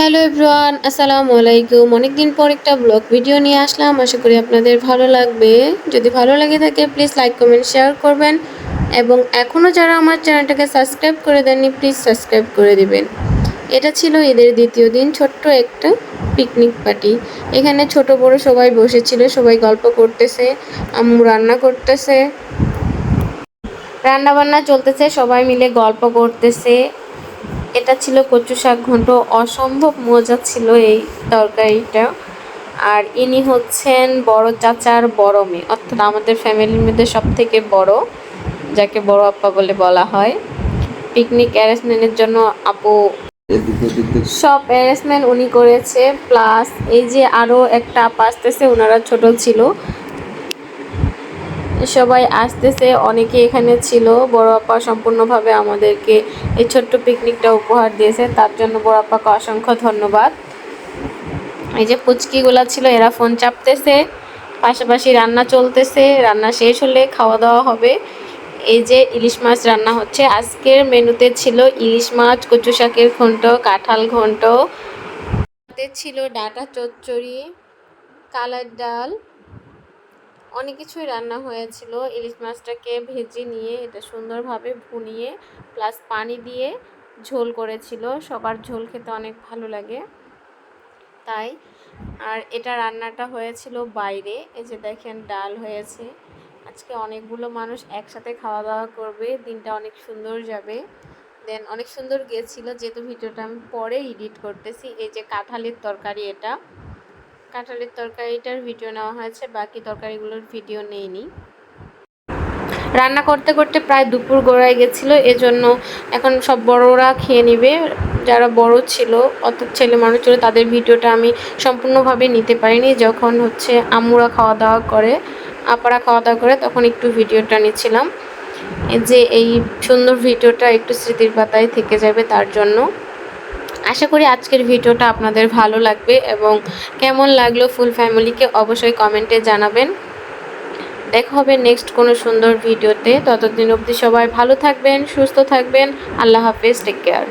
Hello everyone, আসসালামু আলাইকুম। অনেকদিন পর একটা ব্লগ ভিডিও নিয়ে আসলাম। আশা করি আপনাদের ভালো লাগবে। যদি ভালো লাগে থাকে প্লিজ লাইক কমেন্ট শেয়ার করবেন। এবং এখনও যারা আমার চ্যানেলটাকে সাবস্ক্রাইব করে দেননি প্লিজ সাবস্ক্রাইব করে দিবেন। এটা ছিল ঈদের দ্বিতীয় দিন, ছোট্ট একটা পিকনিক পার্টি এখানে ছোট, বড় সবাই বসেছিল, সবাই গল্প করতেছে, আম্মু রান্না করতেছে। রান্না বান্না চলতেছে, সবাই মিলে গল্প করতেছে। এটা ছিল কচু শাক ঘন্ট। অসম্ভব মজা ছিল এই তরকারিটা। আর ইনি হচ্ছেন বড় চাচার বড় মেয়ে অর্থাৎ আমাদের ফ্যামিলির মধ্যে সব থেকে বড় যাকে বড় আপা বলে বলা হয়। পিকনিক অ্যারেঞ্জমেন্টের জন্য আপু সব অ্যারেঞ্জমেন্ট উনি করেছে প্লাস এই যে আরও একটা আপা আসতেছে ওনারা ছোট ছিল। সবাই আসতেছে, অনেকে এখানে ছিল। বড় আপা সম্পূর্ণভাবে আমাদেরকে এই ছোট্ট পিকনিকটা উপহার দিয়েছে। তার জন্য বড় আপাকে অসংখ্য ধন্যবাদ। এই যে পুচকিগুলা ছিল, এরা ফোন চাপতেছে। পাশাপাশি রান্না চলতেছে, রান্না শেষ হলে খাওয়া দাওয়া হবে। এই যে ইলিশ মাছ রান্না হচ্ছে, আজকের মেনুতে ছিল ইলিশ মাছ, কচু শাকের ঘন্ট, কাঁঠাল ঘন্ট। ছিল ডাটা চচ্চড়ি, কালার ডাল অনেক কিছুই রান্না হয়েছিল। ইলিশ মাছটাকে ভেজে নিয়ে, এটা সুন্দরভাবে ভুনিয়ে, প্লাস পানি দিয়ে ঝোল করেছিল। সবার ঝোল খেতে অনেক ভালো লাগে। তাই, আর এটা রান্নাটা হয়েছিল বাইরে। এই যে দেখেন, ডাল হয়েছে। আজকে অনেকগুলো মানুষ একসাথে খাওয়া দাওয়া করবে। দিনটা অনেক সুন্দর যাবে। দেন অনেক সুন্দর গেছিল। যেহেতু ভিডিওটা আমি পরে এডিট করতেছি, এই যে কাঁঠালের তরকারি এটা। কাঁঠালের তরকারিটার ভিডিও নেওয়া হয়েছে, বাকি তরকারিগুলোর ভিডিও নেইনি। রান্না করতে করতে প্রায় দুপুর গড়ায় গেছিল, এজন্য এখন সব বড়রা খেয়ে নিবে। যারা বড় ছিল অত ছেলে মানুষ ছিল, তাদের ভিডিওটা আমি সম্পূর্ণভাবে নিতে পারিনি। যখন হচ্ছে আম্মুরা খাওয়া দাওয়া করে, আপারা খাওয়া দাওয়া করে, তখন একটু ভিডিওটা নিচ্ছিলাম। যে এই সুন্দর ভিডিওটা একটু স্মৃতির পাতায় থেকে যাবে তার জন্য। আশা করি আজকের ভিডিওটা আপনাদের ভালো লাগবে এবং কেমন লাগল ফুল ফ্যামিলিকে অবশ্যই কমেন্টে জানাবেন। দেখা হবে নেক্সট কোনো সুন্দর ভিডিওতে। ততদিন অবধি সবাই ভালো থাকবেন, সুস্থ থাকবেন। আল্লাহ হাফেজ টেক কেয়ার